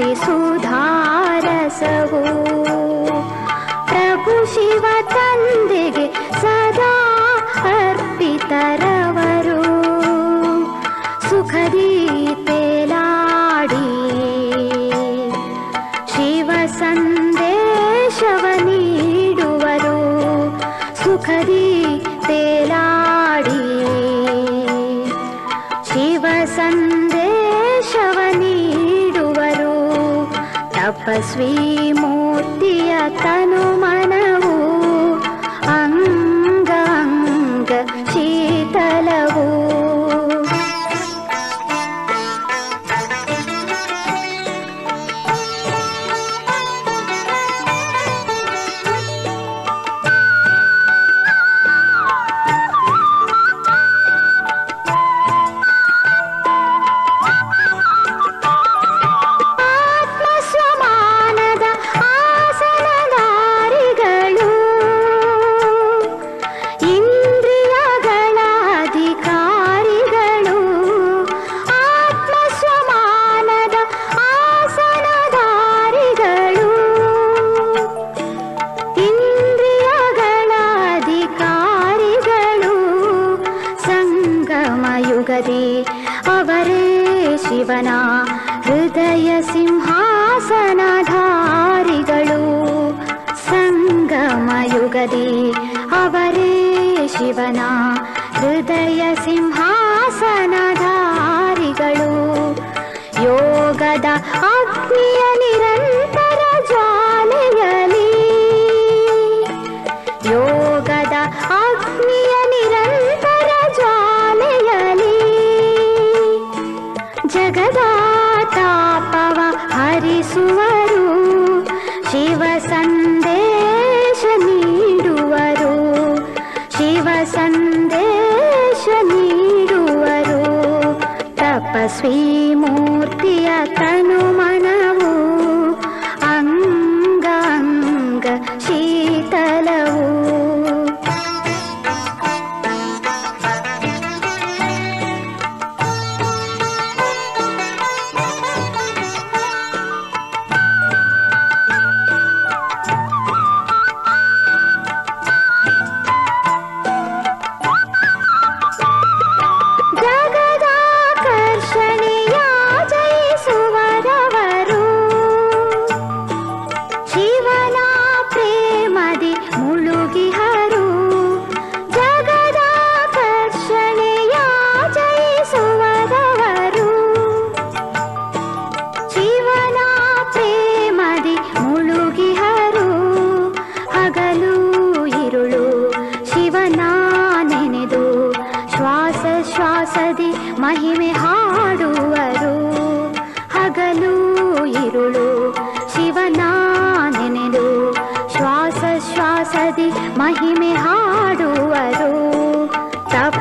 सुधारसू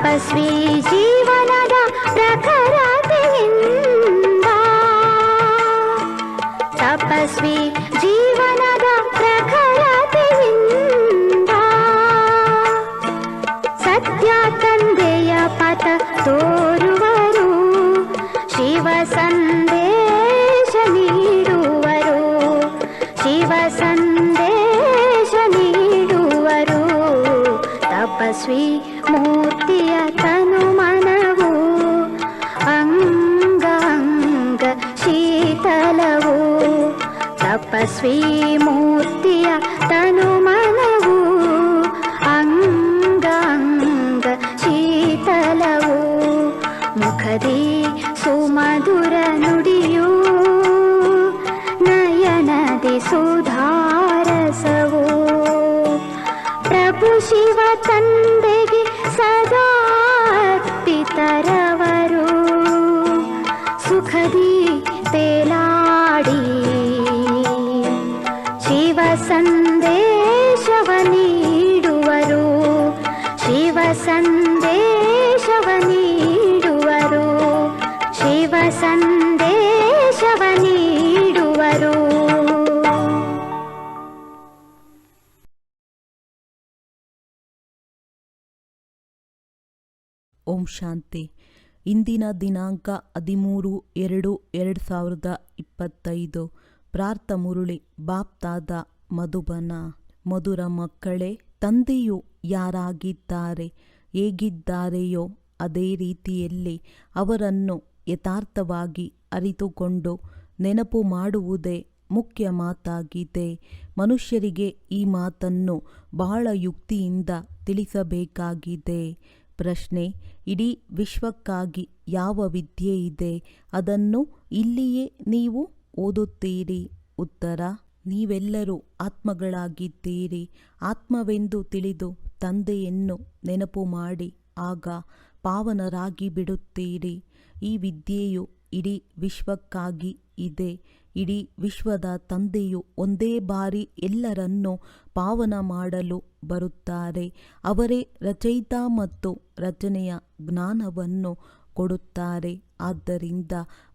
ತಪಸ್ವಿ ಜೀವನದ ಪ್ರಖರತೆಯಿಂದ 出逃 ಶಾಂತಿ. ಇಂದಿನ ದಿನಾಂಕ ಹದಿಮೂರು ಎರಡು ಎರಡು ಸಾವಿರದ ಇಪ್ಪತ್ತೈದು. ಪ್ರಾರ್ಥ ಮುರುಳಿ, ಬಾಪ್ತಾದ ಮಧುಬನ. ಮಧುರ ಮಕ್ಕಳೇ, ತಂದೆಯು ಯಾರಾಗಿದ್ದಾರೆ? ಹೇಗಿದ್ದಾರೆಯೋ ಅದೇ ರೀತಿಯಲ್ಲಿ ಅವರನ್ನು ಯಥಾರ್ಥವಾಗಿ ಅರಿತುಕೊಂಡು ನೆನಪು ಮಾಡುವುದೇ ಮುಖ್ಯ ಮಾತಾಗಿದೆ. ಮನುಷ್ಯರಿಗೆ ಈ ಮಾತನ್ನು ಬಹಳ ಯುಕ್ತಿಯಿಂದ ತಿಳಿಸಬೇಕಾಗಿದೆ. ಪ್ರಶ್ನೆ. ಇಡೀ ವಿಶ್ವಕ್ಕಾಗಿ ಯಾವ ವಿದ್ಯೆ ಇದೆ? ಅದನ್ನು ಇಲ್ಲಿಯೇ ನೀವು ಓದುತ್ತೀರಿ. ಉತ್ತರ, ನೀವೆಲ್ಲರೂ ಆತ್ಮಗಳಾಗಿದ್ದೀರಿ. ಆತ್ಮವೆಂದು ತಿಳಿದು ತಂದೆಯನ್ನು ನೆನಪು ಮಾಡಿ, ಆಗ ಪಾವನರಾಗಿ ಬಿಡುತ್ತೀರಿ. ಈ ವಿದ್ಯೆಯು ಇಡೀ ವಿಶ್ವಕ್ಕಾಗಿ ಇದೆ. ಇಡೀ ವಿಶ್ವದ ತಂದೆಯು ಒಂದೇ ಬಾರಿ ಎಲ್ಲರನ್ನೂ ಪಾವನ ಮಾಡಲು ಬರುತ್ತಾರೆ. ಅವರೇ ರಚಯಿತ ಮತ್ತು ರಚನೆಯ ಜ್ಞಾನವನ್ನು ಕೊಡುತ್ತಾರೆ. ಆದ್ದರಿಂದ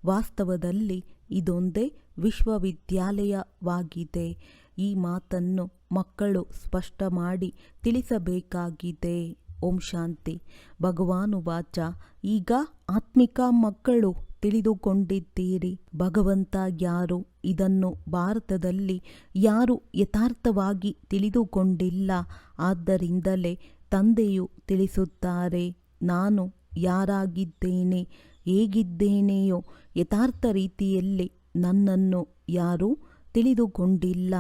ವಾಸ್ತವದಲ್ಲಿ ಇದೊಂದೇ ವಿಶ್ವವಿದ್ಯಾಲಯವಾಗಿದೆ. ಈ ಮಾತನ್ನು ಮಕ್ಕಳು ಸ್ಪಷ್ಟ ಮಾಡಿ ತಿಳಿಸಬೇಕಾಗಿದೆ. ಓಂ ಶಾಂತಿ. ಭಗವಾನು ವಾಚ. ಈಗ ಆತ್ಮಿಕ ಮಕ್ಕಳು ತಿಳಿದುಕೊಂಡಿದ್ದೀರಿ. ಭಗವಂತ ಯಾರು? ಇದನ್ನು ಭಾರತದಲ್ಲಿ ಯಾರು ಯಥಾರ್ಥವಾಗಿ ತಿಳಿದುಕೊಂಡಿಲ್ಲ. ಆದ್ದರಿಂದಲೇ ತಂದೆಯು ತಿಳಿಸುತ್ತಾರೆ, ನಾನು ಯಾರಾಗಿದ್ದೇನೆ, ಹೇಗಿದ್ದೇನೆಯೋ ಯಥಾರ್ಥ ರೀತಿಯಲ್ಲಿ ನನ್ನನ್ನು ಯಾರೂ ತಿಳಿದುಕೊಂಡಿಲ್ಲ.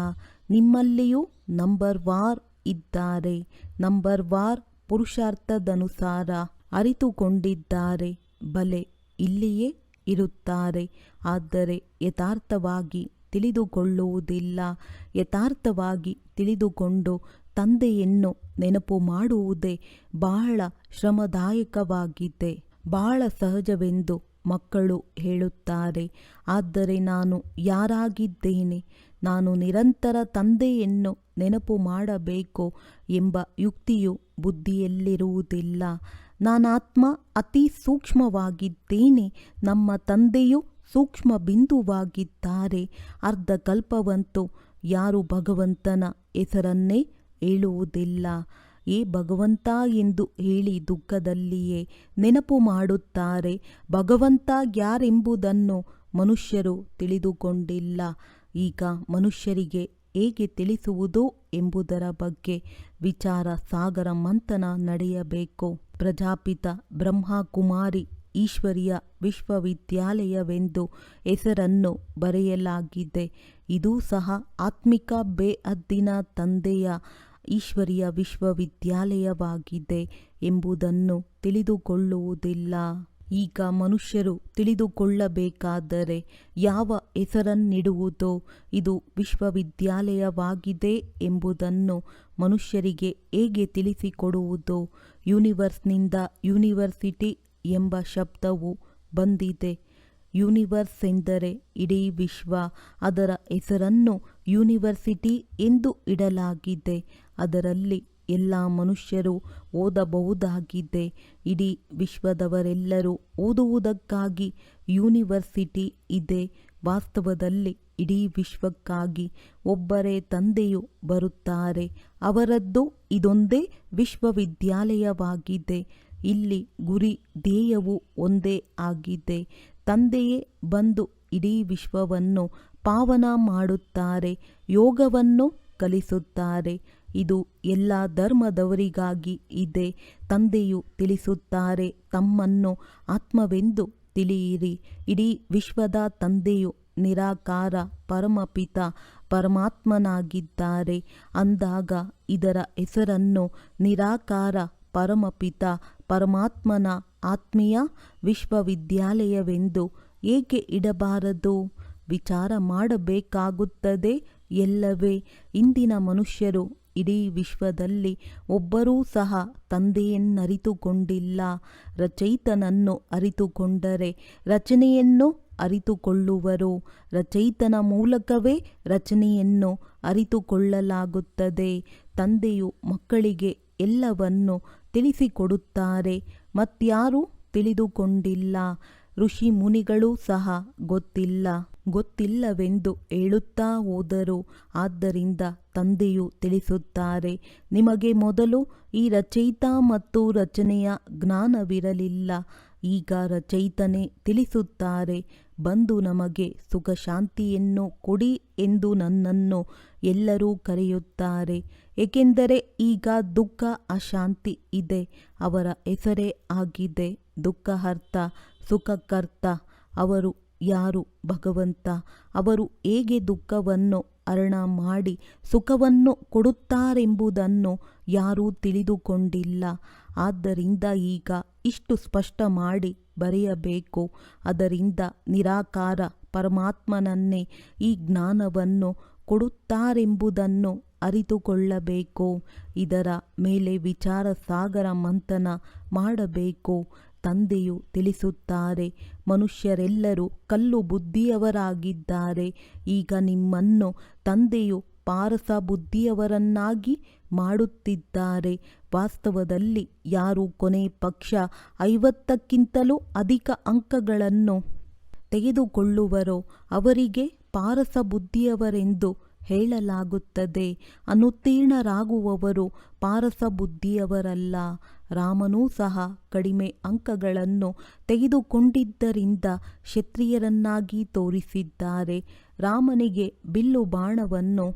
ನಿಮ್ಮಲ್ಲಿಯೂ ನಂಬರ್ ವಾರ್ ಇದ್ದಾರೆ. ನಂಬರ್ ವಾರ್ ಪುರುಷಾರ್ಥದನುಸಾರ ಅರಿತುಕೊಂಡಿದ್ದಾರೆ. ಬಲೆ, ಇಲ್ಲಿಯೇ ಇರುತ್ತಾರೆ. ಆದರೆ ಯಥಾರ್ಥವಾಗಿ ತಿಳಿದುಕೊಳ್ಳುವುದಿಲ್ಲ. ಯಥಾರ್ಥವಾಗಿ ತಿಳಿದುಕೊಂಡು ತಂದೆಯನ್ನು ನೆನಪು ಮಾಡುವುದೇ ಬಹಳ ಶ್ರಮದಾಯಕವಾಗಿದೆ. ಬಹಳ ಸಹಜವೆಂದು ಮಕ್ಕಳು ಹೇಳುತ್ತಾರೆ. ಆದರೆ ನಾನು ಯಾರಾಗಿದ್ದೇನೆ? ನಾನು ನಿರಂತರ ತಂದೆಯನ್ನು ನೆನಪು ಮಾಡಬೇಕು ಎಂಬ ಯುಕ್ತಿಯು ಬುದ್ಧಿಯಲ್ಲಿರುವುದಿಲ್ಲ. ನಾನಾತ್ಮ ಅತಿ ಸೂಕ್ಷ್ಮವಾಗಿದ್ದೇನೆ. ನಮ್ಮ ತಂದೆಯು ಸೂಕ್ಷ್ಮ ಬಿಂದುವಾಗಿದ್ದಾರೆ ಅರ್ಧ ಕಲ್ಪವಂತೂ ಯಾರು ಭಗವಂತನ ಹೆಸರನ್ನೇ ಹೇಳುವುದಿಲ್ಲ. ಏ ಭಗವಂತ ಎಂದು ಹೇಳಿ ದುಃಖದಲ್ಲಿಯೇ ನೆನಪು ಮಾಡುತ್ತಾರೆ. ಭಗವಂತ ಯಾರೆಂಬುದನ್ನು ಮನುಷ್ಯರು ತಿಳಿದುಕೊಂಡಿಲ್ಲ. ಈಗ ಮನುಷ್ಯರಿಗೆ ಹೇಗೆ ತಿಳಿಸುವುದು ಎಂಬುದರ ಬಗ್ಗೆ ವಿಚಾರ ಸಾಗರ ಮಂಥನ ನಡೆಯಬೇಕು. ಪ್ರಜಾಪಿತ ಬ್ರಹ್ಮಕುಮಾರಿ ಈಶ್ವರಿಯ ವಿಶ್ವವಿದ್ಯಾಲಯವೆಂದು ಹೆಸರನ್ನು ಬರೆಯಲಾಗಿದೆ. ಇದು ಸಹ ಆತ್ಮಿಕ ಬೇಅದ್ದಿನ ತಂದೆಯ ಈಶ್ವರಿಯ ವಿಶ್ವವಿದ್ಯಾಲಯವಾಗಿದೆ ಎಂಬುದನ್ನು ತಿಳಿದುಕೊಳ್ಳುವುದಿಲ್ಲ. ಈಗ ಮನುಷ್ಯರು ತಿಳಿದುಕೊಳ್ಳಬೇಕಾದರೆ ಯಾವ ಹೆಸರನ್ನಿಡುವುದೋ ಇದು ವಿಶ್ವವಿದ್ಯಾಲಯವಾಗಿದೆ ಎಂಬುದನ್ನು ಮನುಷ್ಯರಿಗೆ ಹೇಗೆ ತಿಳಿಸಿಕೊಡುವುದು ಯೂನಿವರ್ಸ್ನಿಂದ ಯೂನಿವರ್ಸಿಟಿ ಎಂಬ ಶಬ್ದವು ಬಂದಿದೆ. ಯೂನಿವರ್ಸ್ ಎಂದರೆ ಇಡೀ ವಿಶ್ವ, ಅದರ ಹೆಸರನ್ನು ಯೂನಿವರ್ಸಿಟಿ ಎಂದು ಇಡಲಾಗಿದೆ. ಅದರಲ್ಲಿ ಎಲ್ಲ ಮನುಷ್ಯರು ಓದಬಹುದಾಗಿದೆ. ಇಡೀ ವಿಶ್ವದವರೆಲ್ಲರೂ ಓದುವುದಕ್ಕಾಗಿ ಯೂನಿವರ್ಸಿಟಿ ಇದೆ. ವಾಸ್ತವದಲ್ಲಿ ಇಡೀ ವಿಶ್ವಕ್ಕಾಗಿ ಒಬ್ಬರೇ ತಂದೆಯು ಬರುತ್ತಾರೆ. ಅವರದ್ದು ಇದೊಂದೇ ವಿಶ್ವವಿದ್ಯಾಲಯವಾಗಿದೆ. ಇಲ್ಲಿ ಗುರಿ ಧ್ಯೇಯವು ಒಂದೇ ಆಗಿದೆ. ತಂದೆಯೇ ಬಂದು ಇಡೀ ವಿಶ್ವವನ್ನು ಪಾವನ ಮಾಡುತ್ತಾರೆ, ಯೋಗವನ್ನು ಕಲಿಸುತ್ತಾರೆ. ಇದು ಎಲ್ಲ ಧರ್ಮದವರಿಗಾಗಿ ಇದೆ. ತಂದೆಯು ತಿಳಿಸುತ್ತಾರೆ, ತಮ್ಮನ್ನು ಆತ್ಮವೆಂದು ತಿಳಿಯಿರಿ. ಇಡೀ ವಿಶ್ವದ ತಂದೆಯು ನಿರಾಕಾರ ಪರಮಪಿತ, ಪರಮಾತ್ಮನಾಗಿದ್ದಾರೆ. ಅಂದಾಗ ಇದರ ಹೆಸರನ್ನು ನಿರಾಕಾರ ಪರಮಪಿತ, ಪರಮಾತ್ಮನ ಆತ್ಮೀಯ ವಿಶ್ವವಿದ್ಯಾಲಯವೆಂದು ಏಕೆ ಇಡಬಾರದು? ವಿಚಾರ ಮಾಡಬೇಕಾಗುತ್ತದೆ ಎಲ್ಲವೇ. ಇಂದಿನ ಮನುಷ್ಯರು ಇಡೀ ವಿಶ್ವದಲ್ಲಿ ಒಬ್ಬರೂ ಸಹ ತಂದೆಯನ್ನರಿತುಕೊಂಡಿಲ್ಲ. ರಚಯಿತನನ್ನು ಅರಿತುಕೊಂಡರೆ ರಚನೆಯನ್ನು ಅರಿತುಕೊಳ್ಳುವರು. ರಚಯಿತನ ಮೂಲಕವೇ ರಚನೆಯನ್ನು ಅರಿತುಕೊಳ್ಳಲಾಗುತ್ತದೆ. ತಂದೆಯು ಮಕ್ಕಳಿಗೆ ಎಲ್ಲವನ್ನು ತಿಳಿಸಿಕೊಡುತ್ತಾರೆ. ಮತ್ಯಾರೂ ತಿಳಿದುಕೊಂಡಿಲ್ಲ. ಋಷಿ ಮುನಿಗಳೂ ಸಹ ಗೊತ್ತಿಲ್ಲ. ಗೊತ್ತಿಲ್ಲವೆಂದು ಹೇಳುತ್ತಾ ಹೋದರು. ಆದ್ದರಿಂದ ತಂದೆಯು ತಿಳಿಸುತ್ತಾರೆ, ನಿಮಗೆ ಮೊದಲು ಈ ರಚಯಿತ ಮತ್ತು ರಚನೆಯ ಜ್ಞಾನವಿರಲಿಲ್ಲ. ಈಗ ರಚಯಿತನೇ ತಿಳಿಸುತ್ತಾರೆ, ಬಂದು ನಮಗೆ ಸುಖ ಶಾಂತಿಯನ್ನು ಕೊಡಿ ಎಂದು ನನ್ನನ್ನು ಎಲ್ಲರೂ ಕರೆಯುತ್ತಾರೆ. ಏಕೆಂದರೆ ಈಗ ದುಃಖ ಅಶಾಂತಿ ಇದೆ, ಅವರ ಹೆಸರೇ ಆಗಿದೆ ದುಃಖಹರ್ತ ಸುಖಕರ್ತ. ಅವರು ಯಾರು ಭಗವಂತ? ಅವರು ಹೇಗೆ ದುಃಖವನ್ನು ಅರಣ ಮಾಡಿ ಸುಖವನ್ನು ಕೊಡುತ್ತಾರೆಂಬುದನ್ನು ಯಾರೂ ತಿಳಿದುಕೊಂಡಿಲ್ಲ. ಆದ್ದರಿಂದ ಈಗ ಇಷ್ಟು ಸ್ಪಷ್ಟ ಮಾಡಿ ಬರೆಯಬೇಕು. ಅದರಿಂದ ನಿರಾಕಾರ ಪರಮಾತ್ಮನನ್ನೇ ಈ ಜ್ಞಾನವನ್ನು ಕೊಡುತ್ತಾರೆಂಬುದನ್ನು ಅರಿತುಕೊಳ್ಳಬೇಕು. ಇದರ ಮೇಲೆ ವಿಚಾರ ಸಾಗರ ಮಂಥನ ಮಾಡಬೇಕು. ತಂದೆಯು ತಿಳಿಸುತ್ತಾರೆ, ಮನುಷ್ಯರೆಲ್ಲರೂ ಕಲ್ಲು ಬುದ್ಧಿಯವರಾಗಿದ್ದಾರೆ. ಈಗ ನಿಮ್ಮನ್ನು ತಂದೆಯು ಪಾರಸ ಬುದ್ಧಿಯವರನ್ನಾಗಿ ಮಾಡುತ್ತಿದ್ದಾರೆ. ವಾಸ್ತವದಲ್ಲಿ ಯಾರು ಕೊನೆ ಪಕ್ಷ ಐವತ್ತಕ್ಕಿಂತಲೂ ಅಧಿಕ ಅಂಕಗಳನ್ನು ತೆಗೆದುಕೊಳ್ಳುವರೋ ಅವರಿಗೆ ಪಾರಸ ಬುದ್ಧಿಯವರೆಂದು ಹೇಳಲಾಗುತ್ತದೆ. ಅನುತ್ತೀರ್ಣರಾಗುವವರು ಪಾರಸ ಬುದ್ಧಿಯವರಲ್ಲ ರಾಮನೂ ಸಹ ಕಡಿಮೆ ಅಂಕಗಳನ್ನು ತೆಗೆದುಕೊಂಡಿದ್ದರಿಂದ ಕ್ಷತ್ರಿಯರನ್ನಾಗಿ ತೋರಿಸಿದ್ದಾರೆ. ರಾಮನಿಗೆ ಬಿಲ್ಲು ಬಾಣವನ್ನು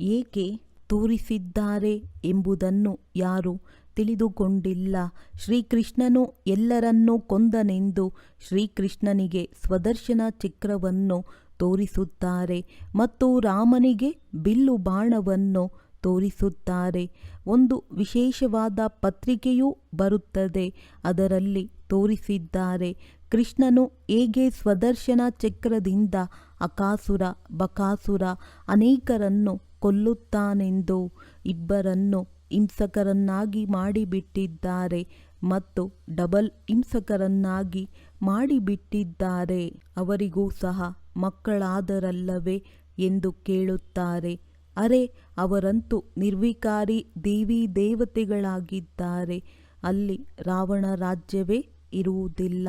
ಏಕೆ ತೋರಿಸಿದ್ದಾರೆ ಎಂಬುದನ್ನು ಯಾರು ತಿಳಿದುಕೊಂಡಿಲ್ಲ. ಶ್ರೀಕೃಷ್ಣನು ಎಲ್ಲರನ್ನೂ ಕೊಂದನೆಂದು ಶ್ರೀಕೃಷ್ಣನಿಗೆ ಸ್ವದರ್ಶನ ಚಕ್ರವನ್ನು ತೋರಿಸುತ್ತಾರೆ ಮತ್ತು ರಾಮನಿಗೆ ಬಿಲ್ಲು ಬಾಣವನ್ನು ತೋರಿಸುತ್ತಾರೆ. ಒಂದು ವಿಶೇಷವಾದ ಪತ್ರಿಕೆಯೂ ಬರುತ್ತದೆ, ಅದರಲ್ಲಿ ತೋರಿಸಿದ್ದಾರೆ, ಕೃಷ್ಣನು ಹೇಗೆ ಸ್ವದರ್ಶನ ಚಕ್ರದಿಂದ ಅಕಾಸುರ, ಬಕಾಸುರ ಅನೇಕರನ್ನು ಕೊಲ್ಲುತ್ತಾನೆಂದು ಇಬ್ಬರನ್ನು ಹಿಂಸಕರನ್ನಾಗಿ ಮಾಡಿಬಿಟ್ಟಿದ್ದಾರೆ. ಮತ್ತು ಡಬಲ್ ಹಿಂಸಕರನ್ನಾಗಿ ಮಾಡಿಬಿಟ್ಟಿದ್ದಾರೆ. ಅವರಿಗೂ ಸಹ ಮಕ್ಕಳಾದರಲ್ಲವೇ ಎಂದು ಕೇಳುತ್ತಾರೆ. ಅರೆ, ಅವರಂತೂ ನಿರ್ವಿಕಾರಿ ದೇವಿ ದೇವತೆಗಳಾಗಿದ್ದಾರೆ. ಅಲ್ಲಿ ರಾವಣ ರಾಜ್ಯವೇ ಇರುವುದಿಲ್ಲ.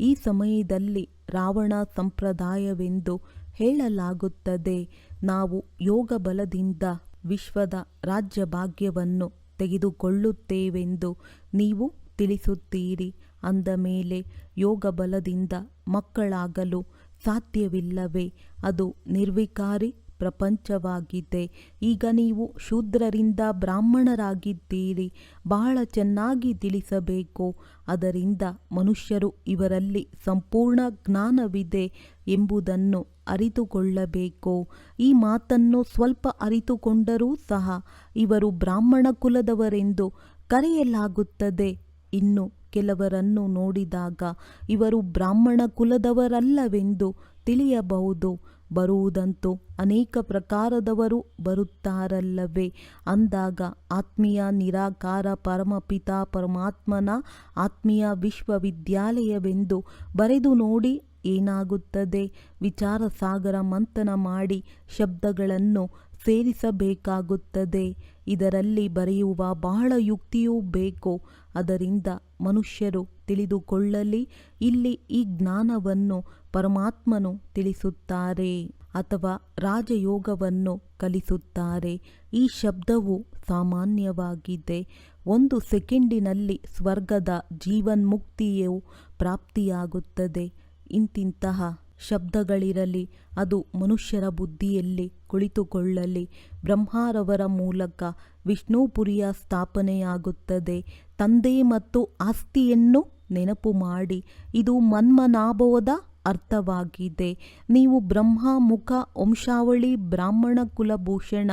ಈ ಸಮಯದಲ್ಲಿ ರಾವಣ ಸಂಪ್ರದಾಯವೆಂದು ಹೇಳಲಾಗುತ್ತದೆ. ನಾವು ಯೋಗ ಬಲದಿಂದ ವಿಶ್ವದ ರಾಜ್ಯ ಭಾಗ್ಯವನ್ನು ತೆಗೆದುಕೊಳ್ಳುತ್ತೇವೆಂದು ನೀವು ತಿಳಿಸುತ್ತೀರಿ. ಅಂದ ಮೇಲೆ ಯೋಗ ಬಲದಿಂದ ಮಕ್ಕಳಾಗಲು ಸಾಧ್ಯವಿಲ್ಲವೇ? ಅದು ನಿರ್ವಿಕಾರಿ ಪ್ರಪಂಚವಾಗಿದೆ. ಈಗ ನೀವು ಶೂದ್ರರಿಂದ ಬ್ರಾಹ್ಮಣರಾಗಿದ್ದೀರಿ. ಬಹಳ ಚೆನ್ನಾಗಿ ತಿಳಿಸಬೇಕು. ಅದರಿಂದ ಮನುಷ್ಯರು ಇವರಲ್ಲಿ ಸಂಪೂರ್ಣ ಜ್ಞಾನವಿದೆ ಎಂಬುದನ್ನು ಅರಿತುಕೊಳ್ಳಬೇಕು. ಈ ಮಾತನ್ನು ಸ್ವಲ್ಪ ಅರಿತುಕೊಂಡರೂ ಸಹ ಇವರು ಬ್ರಾಹ್ಮಣ ಕುಲದವರೆಂದು ಕರೆಯಲಾಗುತ್ತದೆ. ಇನ್ನು ಕೆಲವರನ್ನು ನೋಡಿದಾಗ ಇವರು ಬ್ರಾಹ್ಮಣ ಕುಲದವರಲ್ಲವೆಂದು ತಿಳಿಯಬಹುದು. ಬರುವುದಂತೂ ಅನೇಕ ಪ್ರಕಾರದವರು ಬರುತ್ತಾರಲ್ಲವೇ? ಅಂದಾಗ ಆತ್ಮೀಯ ನಿರಾಕಾರ ಪರಮಪಿತಾ ಪರಮಾತ್ಮನ ಆತ್ಮೀಯ ವಿಶ್ವವಿದ್ಯಾಲಯವೆಂದು ಬರೆದು ನೋಡಿ ಏನಾಗುತ್ತದೆ? ವಿಚಾರ ಸಾಗರ ಮಂಥನ ಮಾಡಿ ಶಬ್ದಗಳನ್ನು ಸೇರಿಸಬೇಕಾಗುತ್ತದೆ. ಇದರಲ್ಲಿ ಬರೆಯುವ ಬಹಳ ಯುಕ್ತಿಯೂ ಬೇಕು? ಅದರಿಂದ ಮನುಷ್ಯರು ತಿಳಿದುಕೊಳ್ಳಲಿ, ಇಲ್ಲಿ ಈ ಜ್ಞಾನವನ್ನು ಪರಮಾತ್ಮನು ತಿಳಿಸುತ್ತಾರೆ ಅಥವಾ ರಾಜಯೋಗವನ್ನು ಕಲಿಸುತ್ತಾರೆ. ಈ ಶಬ್ದವು ಸಾಮಾನ್ಯವಾಗಿದೆ. ಒಂದು ಸೆಕೆಂಡಿನಲ್ಲಿ ಸ್ವರ್ಗದ ಜೀವನ್ಮುಕ್ತಿಯು ಪ್ರಾಪ್ತಿಯಾಗುತ್ತದೆ. ಇಂತಿಂತಹ ಶಬ್ದಗಳಿರಲಿ, ಅದು ಮನುಷ್ಯರ ಬುದ್ಧಿಯಲ್ಲಿ ಕುಳಿತುಕೊಳ್ಳಲಿ. ಬ್ರಹ್ಮಾರವರ ಮೂಲಕ ವಿಷ್ಣುಪುರಿಯ ಸ್ಥಾಪನೆಯಾಗುತ್ತದೆ. ತಂದೆ ಮತ್ತು ಆಸ್ತಿಯನ್ನು ನೆನಪು ಮಾಡಿ, ಇದು ಮನ್ಮನಾಭವದ ಅರ್ಥವಾಗಿದೆ. ನೀವು ಬ್ರಹ್ಮ, ಮುಖ, ವಂಶಾವಳಿ, ಬ್ರಾಹ್ಮಣ, ಕುಲಭೂಷಣ,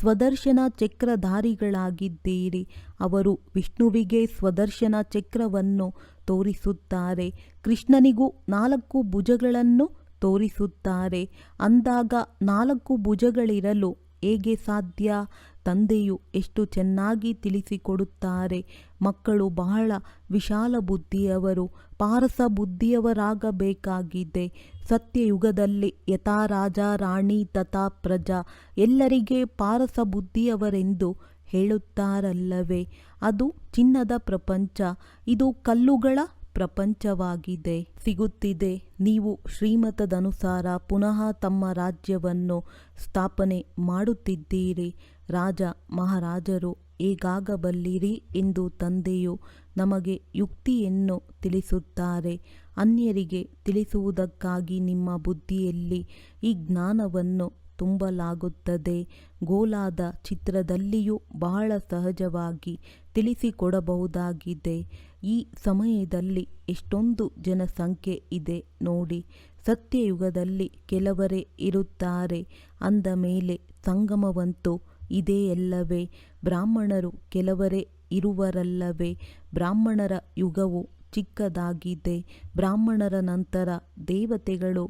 ಸ್ವದರ್ಶನ ಚಕ್ರಧಾರಿಗಳಾಗಿದ್ದೀರಿ. ಅವರು ವಿಷ್ಣುವಿಗೆ ಸ್ವದರ್ಶನ ಚಕ್ರವನ್ನು ತೋರಿಸುತ್ತಾರೆ. ಕೃಷ್ಣನಿಗೂ ನಾಲ್ಕು ಭುಜಗಳನ್ನು ತೋರಿಸುತ್ತಾರೆ. ಅಂದಾಗ ನಾಲ್ಕು ಭುಜಗಳಿರಲು ಹೇಗೆ ಸಾಧ್ಯ? ತಂದೆಯು ಎಷ್ಟು ಚೆನ್ನಾಗಿ ತಿಳಿಸಿಕೊಡುತ್ತಾರೆ. ಮಕ್ಕಳು ಬಹಳ ವಿಶಾಲ ಬುದ್ಧಿಯವರು, ಪಾರಸ ಬುದ್ಧಿಯವರಾಗಬೇಕಾಗಿದೆ. ಸತ್ಯಯುಗದಲ್ಲಿ ಯಥಾ ರಾಜ ರಾಣಿ ತಥಾ ಪ್ರಜಾ ಎಲ್ಲರಿಗೆ ಪಾರಸ ಬುದ್ಧಿಯವರೆಂದು ಹೇಳುತ್ತಾರಲ್ಲವೇ? ಅದು ಚಿನ್ನದ ಪ್ರಪಂಚ, ಇದು ಕಲ್ಲುಗಳ ಪ್ರಪಂಚವಾಗಿದೆ. ಸಿಗುತ್ತಿದೆ, ನೀವು ಶ್ರೀಮತದನುಸಾರ ಪುನಃ ತಮ್ಮ ರಾಜ್ಯವನ್ನು ಸ್ಥಾಪನೆ ಮಾಡುತ್ತಿದ್ದೀರಿ. ರಾಜ ಮಹಾರಾಜರು ಈಗಾಗಬಲ್ಲಿರಿ ಎಂದು ತಂದೆಯು ನಮಗೆ ಯುಕ್ತಿಯನ್ನು ತಿಳಿಸುತ್ತಾರೆ. ಅನ್ಯರಿಗೆ ತಿಳಿಸುವುದಕ್ಕಾಗಿ ನಿಮ್ಮ ಬುದ್ಧಿಯಲ್ಲಿ ಈ ಜ್ಞಾನವನ್ನು ತುಂಬಲಾಗುತ್ತದೆ. ಗೋಲಾದ ಚಿತ್ರದಲ್ಲಿಯೂ ಬಹಳ ಸಹಜವಾಗಿ ತಿಳಿಸಿಕೊಡಬಹುದಾಗಿದೆ. ಈ ಸಮಯದಲ್ಲಿ ಎಷ್ಟೊಂದು ಜನಸಂಖ್ಯೆ ಇದೆ ನೋಡಿ. ಸತ್ಯಯುಗದಲ್ಲಿ ಕೆಲವರೇ ಇರುತ್ತಾರೆ. ಅಂದ ಮೇಲೆ ಸಂಗಮವಂತೂ ಇದೆಯಲ್ಲವೇ ಬ್ರಾಹ್ಮಣರು ಕೆಲವರೇ ಇರುವರಲ್ಲವೇ. ಬ್ರಾಹ್ಮಣರ ಯುಗವು ಚಿಕ್ಕದಾಗಿದೆ. ಬ್ರಾಹ್ಮಣರ ನಂತರ ದೇವತೆಗಳು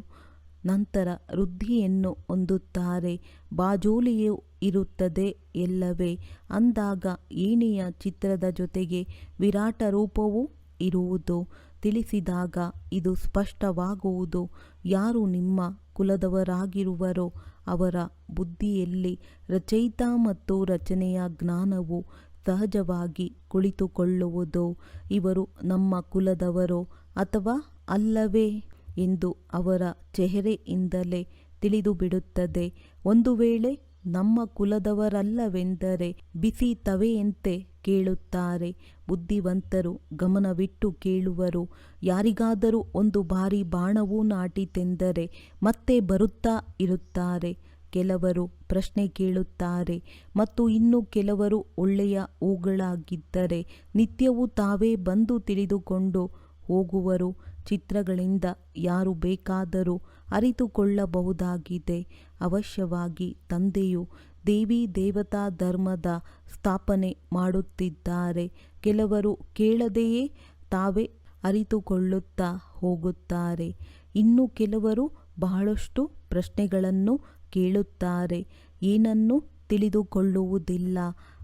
ನಂತರ ವೃದ್ಧಿಯನ್ನು ಹೊಂದುತ್ತಾರೆ. ಬಾಜೋಲಿಯು ಇರುತ್ತದೆ ಎಲ್ಲವೇ? ಅಂದಾಗ ಏಣಿಯ ಚಿತ್ರದ ಜೊತೆಗೆ ವಿರಾಟ ರೂಪವೂ ಇರುವುದು. ತಿಳಿಸಿದಾಗ ಇದು ಸ್ಪಷ್ಟವಾಗುವುದು. ಯಾರು ನಿಮ್ಮ ಕುಲದವರಾಗಿರುವರೋ ಅವರ ಬುದ್ಧಿಯಲ್ಲಿ ರಚಯಿತ ಮತ್ತು ರಚನೆಯ ಜ್ಞಾನವು ಸಹಜವಾಗಿ ಕುಳಿತುಕೊಳ್ಳುವುದು. ಇವರು ನಮ್ಮ ಕುಲದವರೋ ಅಥವಾ ಅಲ್ಲವೇ? ಎಂದು ಅವರ ಚೆಹರೆಯಿಂದಲೇ ತಿಳಿದುಬಿಡುತ್ತದೆ. ಒಂದು ವೇಳೆ ನಮ್ಮ ಕುಲದವರಲ್ಲವೆಂದರೆ ಬಿಸಿ ತವೆಯಂತೆ ಕೇಳುತ್ತಾರೆ. ಬುದ್ಧಿವಂತರು ಗಮನವಿಟ್ಟು ಕೇಳುವರು. ಯಾರಿಗಾದರೂ ಒಂದು ಬಾರಿ ಬಾಣವೂ ನಾಟಿತೆಂದರೆ ಮತ್ತೆ ಬರುತ್ತಾ ಇರುತ್ತಾರೆ. ಕೆಲವರು ಪ್ರಶ್ನೆ ಕೇಳುತ್ತಾರೆ. ಮತ್ತು ಇನ್ನು ಕೆಲವರು ಒಳ್ಳೆಯ ಹೂಗಳಾಗಿದ್ದರೆ ನಿತ್ಯವೂ ತಾವೇ ಬಂದು ತಿಳಿದುಕೊಂಡು ಹೋಗುವರು. ಚಿತ್ರಗಳಿಂದ ಯಾರು ಬೇಕಾದರೂ ಅರಿತುಕೊಳ್ಳಬಹುದಾಗಿದೆ. ಅವಶ್ಯವಾಗಿ ತಂದೆಯು ದೇವಿ ದೇವತಾ ಧರ್ಮದ ಸ್ಥಾಪನೆ ಮಾಡುತ್ತಿದ್ದಾರೆ. ಕೆಲವರು ಕೇಳದೆಯೇ ತಾವೇ ಅರಿತುಕೊಳ್ಳುತ್ತಾ ಹೋಗುತ್ತಾರೆ. ಇನ್ನು ಕೆಲವರು ಬಹಳಷ್ಟು ಪ್ರಶ್ನೆಗಳನ್ನು ಕೇಳುತ್ತಾರೆ. ಏನನ್ನು ತಿಳಿದುಕೊಳ್ಳುವುದಿಲ್ಲ.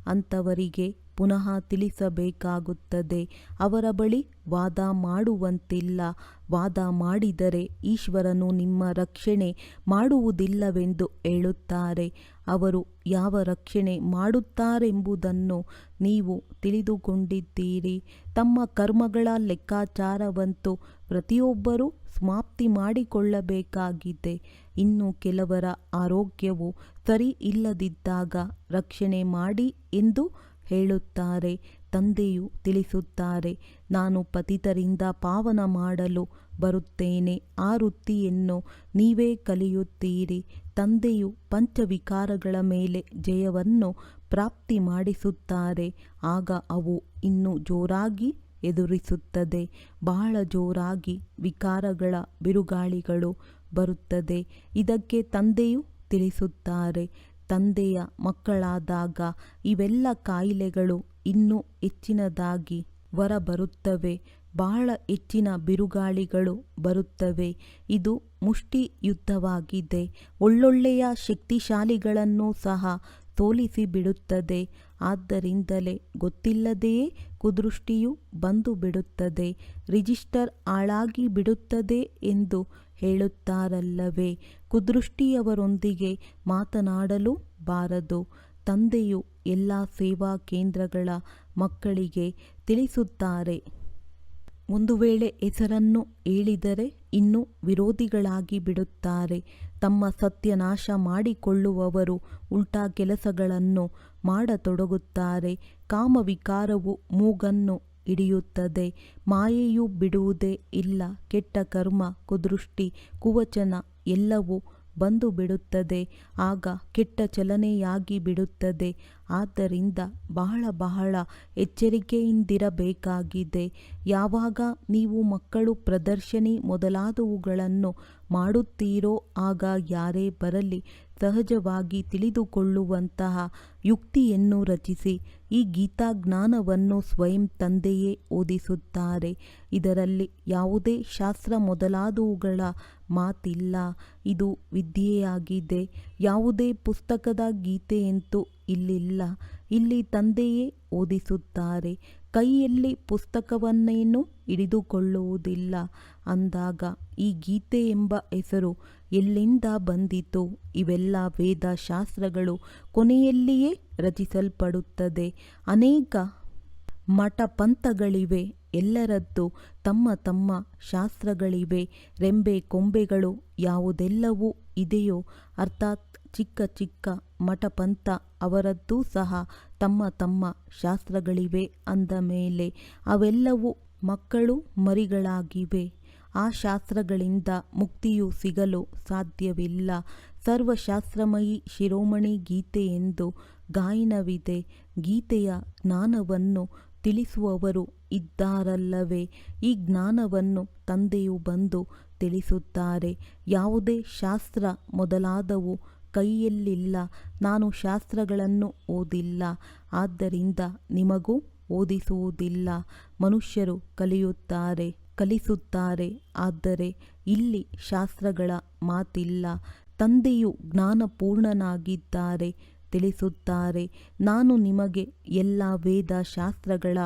ಅಂಥವರಿಗೆ ಪುನಃ ತಿಳಿಸಬೇಕಾಗುತ್ತದೆ. ಅವರ ಬಳಿ ವಾದ ಮಾಡುವಂತಿಲ್ಲ. ವಾದ ಮಾಡಿದರೆ ಈಶ್ವರನು ನಿಮ್ಮ ರಕ್ಷಣೆ ಮಾಡುವುದಿಲ್ಲವೆಂದು ಹೇಳುತ್ತಾರೆ. ಅವರು ಯಾವ ರಕ್ಷಣೆ ಮಾಡುತ್ತಾರೆಂಬುದನ್ನು ನೀವು ತಿಳಿದುಕೊಂಡಿದ್ದೀರಿ. ತಮ್ಮ ಕರ್ಮಗಳ ಲೆಕ್ಕಾಚಾರವಂತೂ ಪ್ರತಿಯೊಬ್ಬರೂ ಸಮಾಪ್ತಿ ಮಾಡಿಕೊಳ್ಳಬೇಕಾಗಿದೆ. ಇನ್ನು ಕೆಲವರ ಆರೋಗ್ಯವು ಸರಿ ಇಲ್ಲದಿದ್ದಾಗ ರಕ್ಷಣೆ ಮಾಡಿ ಎಂದು ಹೇಳುತ್ತಾರೆ, ತಂದೆಯು ತಿಳಿಸುತ್ತಾರೆ, ನಾನು ಪತಿತರಿಂದ ಪಾವನ ಮಾಡಲು ಬರುತ್ತೇನೆ, ಆ ವೃತ್ತಿಯನ್ನು ನೀವೇ ಕಲಿಯುತ್ತೀರಿ, ತಂದೆಯು ಪಂಚವಿಕಾರಗಳ ಮೇಲೆ ಜಯವನ್ನು ಪ್ರಾಪ್ತಿ ಮಾಡಿಸುತ್ತಾರೆ, ಆಗ ಅವು ಇನ್ನೂ ಜೋರಾಗಿ ಎದುರಿಸುತ್ತದೆ, ಬಹಳ ಜೋರಾಗಿ ವಿಕಾರಗಳ ಬಿರುಗಾಳಿಗಳು ಬರುತ್ತದೆ, ಇದಕ್ಕೆ ತಂದೆಯು ತಿಳಿಸುತ್ತಾರೆ ತಂದೆಯ ಮಕ್ಕಳಾದಾಗ ಇವೆಲ್ಲ ಕಾಯಿಲೆಗಳು ಇನ್ನೂ ಹೆಚ್ಚಿನದಾಗಿ ಹೊರಬರುತ್ತವೆ. ಬಹಳ ಹೆಚ್ಚಿನ ಬಿರುಗಾಳಿಗಳು ಬರುತ್ತವೆ. ಇದು ಮುಷ್ಟಿ ಯುದ್ಧವಾಗಿದೆ ಒಳ್ಳೊಳ್ಳೆಯ ಶಕ್ತಿಶಾಲಿಗಳನ್ನು ಸಹ ಸೋಲಿಸಿ ಬಿಡುತ್ತದೆ ಆದ್ದರಿಂದಲೇ ಗೊತ್ತಿಲ್ಲದೆಯೇ ಕುದೃಷ್ಟಿಯು ಬಂದು ಬಿಡುತ್ತದೆ ರಿಜಿಸ್ಟರ್ ಹಾಳಾಗಿ ಬಿಡುತ್ತದೆ ಎಂದು ಹೇಳುತ್ತಾರಲ್ಲವೇ? ಕುದೃಷ್ಟಿಯವರೊಂದಿಗೆ ಮಾತನಾಡಲು ಬಾರದು. ತಂದೆಯು ಎಲ್ಲ ಸೇವಾ ಕೇಂದ್ರಗಳ ಮಕ್ಕಳಿಗೆ ತಿಳಿಸುತ್ತಾರೆ. ಒಂದು ವೇಳೆ ಹೆಸರನ್ನು ಹೇಳಿದರೆ ಇನ್ನು ವಿರೋಧಿಗಳಾಗಿ ಬಿಡುತ್ತಾರೆ. ತಮ್ಮ ಸತ್ಯನಾಶ ಮಾಡಿಕೊಳ್ಳುವವರು ಉಲ್ಟಾ ಕೆಲಸಗಳನ್ನು ಮಾಡತೊಡಗುತ್ತಾರೆ. ಕಾಮವಿಕಾರವು ಮೂಗನ್ನು ಹಿಡಿಯುತ್ತದೆ. ಮಾಯೆಯು ಬಿಡುವುದೇ ಇಲ್ಲ. ಕೆಟ್ಟ ಕರ್ಮ, ಕುದೃಷ್ಟಿ, ಕುವಚನ ಎಲ್ಲವೂ ಬಂದು ಬಿಡುತ್ತದೆ ಆಗ ಕೆಟ್ಟ ಚಲನೆಯಾಗಿ ಬಿಡುತ್ತದೆ. ಆದ್ದರಿಂದ ಬಹಳ ಬಹಳ ಎಚ್ಚರಿಕೆಯಿಂದಿರಬೇಕಾಗಿದೆ. ಯಾವಾಗ ನೀವು ಮಕ್ಕಳು ಪ್ರದರ್ಶನಿ ಮೊದಲಾದವುಗಳನ್ನು ಮಾಡುತ್ತೀರೋ ಆಗ ಯಾರೇ ಬರಲಿ ಸಹಜವಾಗಿ ತಿಳಿದುಕೊಳ್ಳುವಂತಹ ಯುಕ್ತಿಯನ್ನು ರಚಿಸಿ, ಈ ಗೀತಾ ಜ್ಞಾನವನ್ನು ಸ್ವಯಂ ತಂದೆಯೇ ಓದಿಸುತ್ತಾರೆ. ಇದರಲ್ಲಿ ಯಾವುದೇ ಶಾಸ್ತ್ರ ಮೊದಲಾದವುಗಳ ಮಾತಿಲ್ಲ. ಇದು ವಿದ್ಯೆಯಾಗಿದೆ. ಯಾವುದೇ ಪುಸ್ತಕದ ಗೀತೆಯಂತೂ ಇಲ್ಲಿಲ್ಲ. ಇಲ್ಲಿ ತಂದೆಯೇ ಓದಿಸುತ್ತಾರೆ. ಕೈಯಲ್ಲಿ ಪುಸ್ತಕವನ್ನೇನು ಹಿಡಿದುಕೊಳ್ಳುವುದಿಲ್ಲ. ಅಂದಾಗ ಈ ಗೀತೆ ಎಂಬ ಹೆಸರು ಎಲ್ಲಿಂದ ಬಂದಿತು? ಇವೆಲ್ಲ ವೇದ ಶಾಸ್ತ್ರಗಳು ಕೊನೆಯಲ್ಲಿಯೇ ರಚಿಸಲ್ಪಡುತ್ತದೆ. ಅನೇಕ ಮಠಪಂಥಗಳಿವೆ. ಎಲ್ಲರದ್ದು ತಮ್ಮ ತಮ್ಮ ಶಾಸ್ತ್ರಗಳಿವೆ. ರೆಂಬೆ ಕೊಂಬೆಗಳು ಯಾವುದೆಲ್ಲವೂ ಇದೆಯೋ? ಅರ್ಥಾತ್ ಚಿಕ್ಕ ಚಿಕ್ಕ ಮಠಪಂಥ ಅವರದ್ದೂ ಸಹ ತಮ್ಮ ತಮ್ಮ ಶಾಸ್ತ್ರಗಳಿವೆ ಅಂದ ಮೇಲೆ ಅವೆಲ್ಲವೂ ಮಕ್ಕಳು ಮರಿಗಳಾಗಿವೆ. ಆ ಶಾಸ್ತ್ರಗಳಿಂದ ಮುಕ್ತಿಯು ಸಿಗಲು ಸಾಧ್ಯವಿಲ್ಲ. ಸರ್ವಶಾಸ್ತ್ರಮಯಿ ಶಿರೋಮಣಿ ಗೀತೆ ಎಂದು ಗಾಯನವಿದೆ. ಗೀತೆಯ ಜ್ಞಾನವನ್ನು ತಿಳಿಸುವವರು ಇದ್ದಾರಲ್ಲವೇ? ಈ ಜ್ಞಾನವನ್ನು ತಂದೆಯು ಬಂದು ತಿಳಿಸುತ್ತಾರೆ. ಯಾವುದೇ ಶಾಸ್ತ್ರ ಮೊದಲಾದವು ಕೈಯಲ್ಲಿಲ್ಲ. ನಾನು ಶಾಸ್ತ್ರಗಳನ್ನು ಓದಿಲ್ಲ. ಆದ್ದರಿಂದ ನಿಮಗೂ ಓದಿಸುವುದಿಲ್ಲ. ಮನುಷ್ಯರು ಕಲಿಯುತ್ತಾರೆ. ಕಲಿಸುತ್ತಾರೆ. ಆದರೆ ಇಲ್ಲಿ ಶಾಸ್ತ್ರಗಳ ಮಾತಿಲ್ಲ. ತಂದೆಯು ಜ್ಞಾನಪೂರ್ಣನಾಗಿದ್ದಾರೆ, ತಿಳಿಸುತ್ತಾರೆ. ನಾನು ನಿಮಗೆ ಎಲ್ಲ ವೇದ ಶಾಸ್ತ್ರಗಳ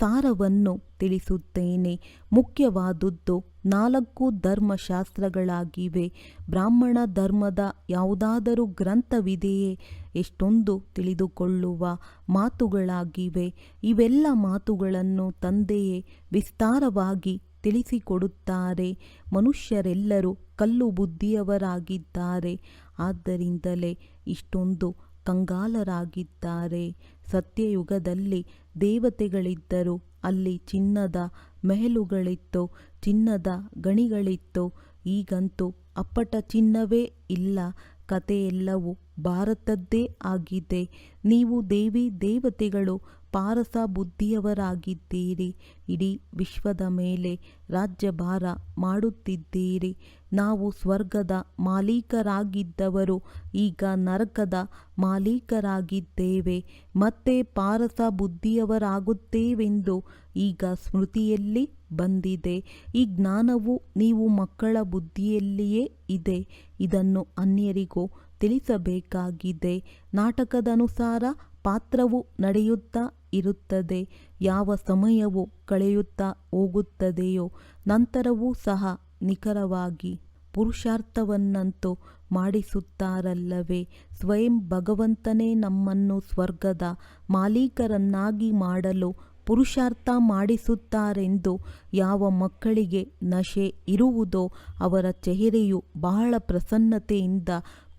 ಸಾರವನ್ನು ತಿಳಿಸುತ್ತೇನೆ. ಮುಖ್ಯವಾದುದ್ದು ನಾಲ್ಕು ಧರ್ಮಶಾಸ್ತ್ರಗಳಾಗಿವೆ. ಬ್ರಾಹ್ಮಣ ಧರ್ಮದ ಯಾವುದಾದರೂ ಗ್ರಂಥವಿದೆಯೇ ಎಷ್ಟೊಂದು ತಿಳಿದುಕೊಳ್ಳುವ ಮಾತುಗಳಾಗಿವೆ. ಇವೆಲ್ಲ ಮಾತುಗಳನ್ನು ತಂದೆಯೇ ವಿಸ್ತಾರವಾಗಿ ತಿಳಿಸಿಕೊಡುತ್ತಾರೆ. ಮನುಷ್ಯರೆಲ್ಲರೂ ಕಲ್ಲು ಬುದ್ಧಿಯವರಾಗಿದ್ದಾರೆ. ಆದ್ದರಿಂದಲೇ ಇಷ್ಟೊಂದು ಕಂಗಾಲರಾಗಿದ್ದಾರೆ. ಸತ್ಯಯುಗದಲ್ಲಿ ದೇವತೆಗಳಿದ್ದರು. ಅಲ್ಲಿ ಚಿನ್ನದ ಮೆಹಲುಗಳಿತ್ತು, ಚಿನ್ನದ ಗಣಿಗಳಿತ್ತು. ಈಗಂತೂ ಅಪ್ಪಟ ಚಿನ್ನವೇ ಇಲ್ಲ. ಕಥೆಯೆಲ್ಲವೂ ಭಾರತದ್ದೇ ಆಗಿದೆ. ನೀವು ದೇವಿ ದೇವತೆಗಳು ಪಾರಸ ಬುದ್ಧಿಯವರಾಗಿದ್ದೀರಿ ಇಡೀ ವಿಶ್ವದ ಮೇಲೆ ರಾಜ್ಯಭಾರ ಮಾಡುತ್ತಿದ್ದೀರಿ. ನಾವು ಸ್ವರ್ಗದ ಮಾಲೀಕರಾಗಿದ್ದವರು, ಈಗ ನರಕದ ಮಾಲೀಕರಾಗಿದ್ದೇವೆ. ಮತ್ತೆ ಪಾರಸ ಬುದ್ಧಿಯವರಾಗುತ್ತೇವೆಂದು ಈಗ ಸ್ಮೃತಿಯಲ್ಲಿ ಬಂದಿದೆ. ಈ ಜ್ಞಾನವು ನೀವು ಮಕ್ಕಳ ಬುದ್ಧಿಯಲ್ಲಿಯೇ ಇದೆ. ಇದನ್ನು ಅನ್ಯರಿಗೂ ತಿಳಿಸಬೇಕಾಗಿದೆ. ನಾಟಕದನುಸಾರ ಪಾತ್ರವು ನಡೆಯುತ್ತಾ ಇರುತ್ತದೆ. ಯಾವ ಸಮಯವು ಕಳೆಯುತ್ತಾ ಹೋಗುತ್ತದೆಯೋ ನಂತರವೂ ಸಹ ನಿಖರವಾಗಿ ಪುರುಷಾರ್ಥವನ್ನಂತೂ ಮಾಡಿಸುತ್ತಾರಲ್ಲವೇ? ಸ್ವಯಂ ಭಗವಂತನೇ ನಮ್ಮನ್ನು ಸ್ವರ್ಗದ ಮಾಲೀಕರನ್ನಾಗಿ ಮಾಡಲು ಪುರುಷಾರ್ಥ ಮಾಡಿಸುತ್ತಾರೆಂದು ಯಾವ ಮಕ್ಕಳಿಗೆ ನಶೆ ಇರುವುದೋ ಅವರ ಚೆಹರೆಯು ಬಹಳ ಪ್ರಸನ್ನತೆಯಿಂದ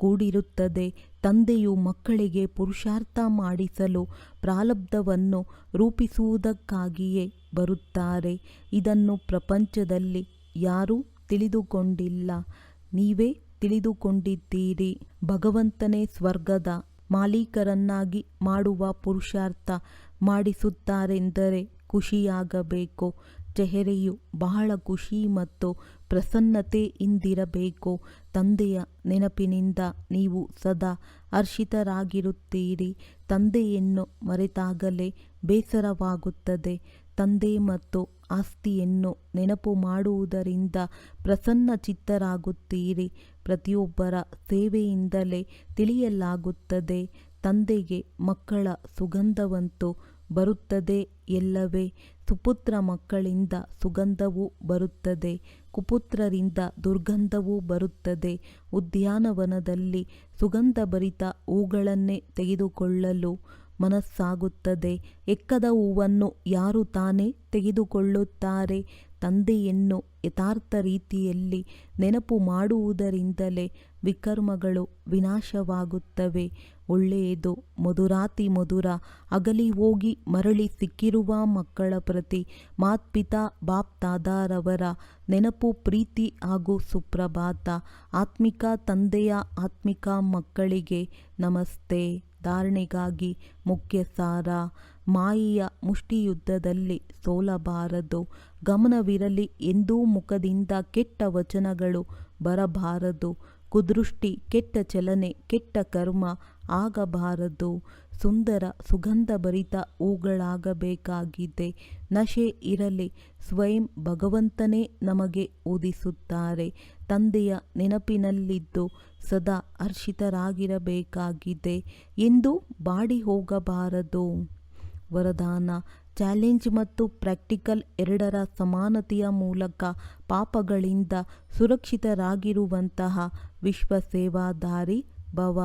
ಕೂಡಿರುತ್ತದೆ. ತಂದೆಯು ಮಕ್ಕಳಿಗೆ ಪುರುಷಾರ್ಥ ಮಾಡಿಸಲು ಪ್ರಾಲಬ್ಧವನ್ನು ರೂಪಿಸುವುದಕ್ಕಾಗಿಯೇ ಬರುತ್ತಾರೆ. ಇದನ್ನು ಪ್ರಪಂಚದಲ್ಲಿ ಯಾರೂ ತಿಳಿದುಕೊಂಡಿಲ್ಲ. ನೀವೇ ತಿಳಿದುಕೊಂಡಿದ್ದೀರಿ. ಭಗವಂತನೇ ಸ್ವರ್ಗದ ಮಾಲೀಕರನ್ನಾಗಿ ಮಾಡುವ ಪುರುಷಾರ್ಥ ಮಾಡಿಸುತ್ತಾರೆಂದರೆ ಖುಷಿಯಾಗಬೇಕು. ಚೆಹರೆಯು ಬಹಳ ಖುಷಿ ಮತ್ತು ಪ್ರಸನ್ನತೆಯಿಂದಿರಬೇಕು ತಂದೆಯ ನೆನಪಿನಿಂದ ನೀವು ಸದಾ ಹರ್ಷಿತರಾಗಿರುತ್ತೀರಿ. ತಂದೆಯನ್ನು ಮರೆತಾಗಲೇ ಬೇಸರವಾಗುತ್ತದೆ. ತಂದೆ ಮತ್ತು ಆಸ್ತಿಯನ್ನು ನೆನಪು ಮಾಡುವುದರಿಂದ ಪ್ರಸನ್ನ ಚಿತ್ತರಾಗುತ್ತೀರಿ. ಪ್ರತಿಯೊಬ್ಬರ ಸೇವೆಯಿಂದಲೇ ತಿಳಿಯಲಾಗುತ್ತದೆ. ತಂದೆಗೆ ಮಕ್ಕಳ ಸುಗಂಧವಂತೂ ಬರುತ್ತದೆ ಎಲ್ಲವೇ? ಸುಪುತ್ರ ಮಕ್ಕಳಿಂದ ಸುಗಂಧವೂ ಬರುತ್ತದೆ, ಕುಪುತ್ರರಿಂದ ದುರ್ಗಂಧವೂ ಬರುತ್ತದೆ. ಉದ್ಯಾನವನದಲ್ಲಿ ಸುಗಂಧಭರಿತ ಹೂಗಳನ್ನೇ ತೆಗೆದುಕೊಳ್ಳಲು ಮನಸ್ಸಾಗುತ್ತದೆ. ಎಕ್ಕದ ಹೂವನ್ನು ಯಾರು ತಾನೇ ತೆಗೆದುಕೊಳ್ಳುತ್ತಾರೆ? ತಂದೆಯನ್ನು ಯಥಾರ್ಥ ರೀತಿಯಲ್ಲಿ ನೆನಪು ಮಾಡುವುದರಿಂದಲೇ ವಿಕರ್ಮಗಳು ವಿನಾಶವಾಗುತ್ತವೆ. ಒಳ್ಳೆಯದು, ಮಧುರಾತಿ ಮಧುರ, ಅಗಲಿ ಹೋಗಿ ಮರಳಿ ಸಿಕ್ಕಿರುವ ಮಕ್ಕಳ ಪ್ರತಿ ಮಾತ್ಪಿತಾ ಬಾಪ್ ತಾದಾರವರ ನೆನಪು ಪ್ರೀತಿ ಹಾಗೂ ಸುಪ್ರಭಾತ. ಆತ್ಮಿಕ ತಂದೆಯ ಆತ್ಮಿಕ ಮಕ್ಕಳಿಗೆ ನಮಸ್ತೆ. ಧಾರಣೆಗಾಗಿ ಮುಖ್ಯ ಸಾರ ಮಾಯೆಯ ಮುಷ್ಟಿಯುದ್ಧದಲ್ಲಿ ಸೋಲಬಾರದು. ಗಮನವಿರಲಿ, ಎಂದೂ ಮುಖದಿಂದ ಕೆಟ್ಟ ವಚನಗಳು ಬರಬಾರದು. ಕುದೃಷ್ಟಿ, ಕೆಟ್ಟ ಚಲನೆ, ಕೆಟ್ಟ ಕರ್ಮ ಆಗಬಾರದು. ಸುಂದರ, ಸುಗಂಧಭರಿತ ಹೂಗಳಾಗಬೇಕಾಗಿದೆ. ನಶೆ ಇರಲಿ, ಸ್ವಯಂ ಭಗವಂತನೇ ನಮಗೆ ಓದಿಸುತ್ತಾರೆ ತಂದೆಯ ನೆನಪಿನಲ್ಲಿದ್ದು ಸದಾ ಹರ್ಷಿತರಾಗಿರಬೇಕಾಗಿದೆ. ಎಂದು ಬಾಡಿ ಹೋಗಬಾರದು ವರದಾನ, ಚಾಲೆಂಜ್ ಮತ್ತು ಪ್ರಾಕ್ಟಿಕಲ್ ಎರಡರ ಸಮಾನತೆಯ ಮೂಲಕ ಪಾಪಗಳಿಂದ ಸುರಕ್ಷಿತರಾಗಿರುವಂತಹ ವಿಶ್ವ ಸೇವಾದಾರಿ ಭವ.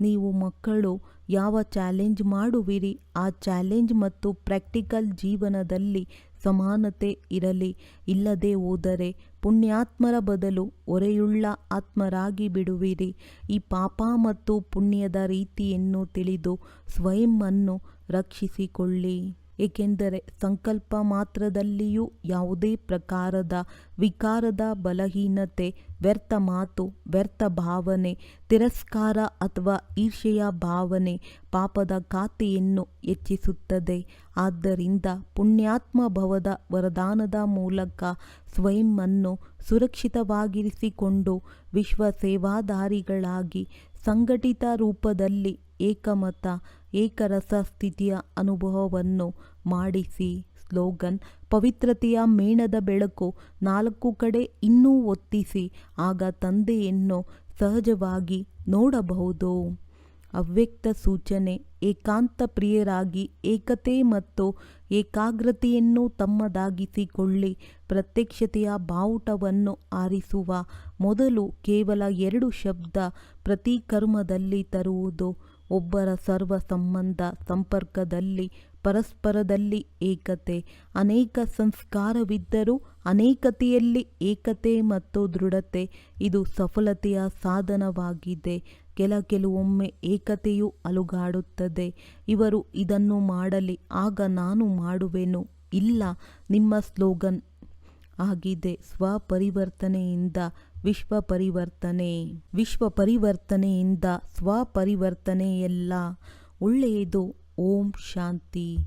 ನೀವು ಮಕ್ಕಳು, ಯಾವ ಚಾಲೆಂಜ್ ಮಾಡುವಿರಿ, ಆ ಚಾಲೆಂಜ್ ಮತ್ತು ಪ್ರಾಕ್ಟಿಕಲ್ ಜೀವನದಲ್ಲಿ ಸಮಾನತೆ ಇರಲಿ. ಇಲ್ಲದೆ ಹೋದರೆ ಪುಣ್ಯಾತ್ಮರ ಬದಲು ಒರೆಯುಳ್ಳ ಆತ್ಮರಾಗಿ ಬಿಡುವಿರಿ. ಈ ಪಾಪ ಮತ್ತು ಪುಣ್ಯದ ರೀತಿಯನ್ನು ತಿಳಿದು ಸ್ವಯಂವನ್ನು ರಕ್ಷಿಸಿಕೊಳ್ಳಿ. ಏಕೆಂದರೆ ಸಂಕಲ್ಪ ಮಾತ್ರದಲ್ಲಿಯೂ ಯಾವುದೇ ಪ್ರಕಾರದ ವಿಕಾರದ ಬಲಹೀನತೆ, ವ್ಯರ್ಥ ಮಾತು, ವ್ಯರ್ಥ ಭಾವನೆ, ತಿರಸ್ಕಾರ ಅಥವಾ ಈರ್ಷೆಯ ಭಾವನೆ ಪಾಪದ ಖಾತೆಯನ್ನು ಹೆಚ್ಚಿಸುತ್ತದೆ. ಆದ್ದರಿಂದ ಪುಣ್ಯಾತ್ಮ ಭವದ ವರದಾನದ ಮೂಲಕ ಸ್ವಯಂವನ್ನು ಸುರಕ್ಷಿತವಾಗಿರಿಸಿಕೊಂಡು ವಿಶ್ವ ಸೇವಾದಾರಿಗಳಾಗಿ ಸಂಘಟಿತ ರೂಪದಲ್ಲಿ ಏಕಮತ ಏಕರಸ ಸ್ಥಿತಿಯ ಅನುಭವವನ್ನು ಮಾಡಿಸಿ. ಸ್ಲೋಗನ್, ಪವಿತ್ರತೆಯ ಮೇಣದ ಬೆಳಕು ನಾಲ್ಕು ಕಡೆ ಇನ್ನೂ ಒತ್ತಿಸಿ, ಆಗ ತಂದೆಯನ್ನು ಸಹಜವಾಗಿ ನೋಡಬಹುದು. ಅವ್ಯಕ್ತ ಸೂಚನೆ, ಏಕಾಂತ ಪ್ರಿಯರಾಗಿ ಏಕತೆ ಮತ್ತು ಏಕಾಗ್ರತೆಯನ್ನು ತಮ್ಮದಾಗಿಸಿಕೊಳ್ಳಿ. ಪ್ರತ್ಯಕ್ಷತೆಯ ಬಾವುಟವನ್ನು ಆರಿಸುವ ಮೊದಲು ಕೇವಲ ಎರಡು ಶಬ್ದ ಪ್ರತಿ ಕರ್ಮದಲ್ಲಿ ತರುವುದು ಒಬ್ಬರ ಸರ್ವ ಸಂಬಂಧ ಸಂಪರ್ಕದಲ್ಲಿ, ಪರಸ್ಪರದಲ್ಲಿ ಏಕತೆ. ಅನೇಕ ಸಂಸ್ಕಾರವಿದ್ದರೂ ಅನೇಕತೆಯಲ್ಲಿ ಏಕತೆ ಮತ್ತು ದೃಢತೆ. ಇದು ಸಫಲತೆಯ ಸಾಧನವಾಗಿದೆ. ಕೆಲ ಕೆಲವೊಮ್ಮೆ ಏಕತೆಯು ಅಲುಗಾಡುತ್ತದೆ. ಇವರು ಇದನ್ನು ಮಾಡಲಿ, ಆಗ ನಾನು ಮಾಡುವೆನು. ಇಲ್ಲ, ನಿಮ್ಮ ಸ್ಲೋಗನ್ ಆಗಿದೆ. ಸ್ವಪರಿವರ್ತನೆಯಿಂದ ವಿಶ್ವ ಪರಿವರ್ತನೆ ವಿಶ್ವ ಪರಿವರ್ತನೆಯಿಂದ ಸ್ವಪರಿವರ್ತನೆಯೆಲ್ಲ ಒಳ್ಳೆಯದು. ಓಂ ಶಾಂತಿ.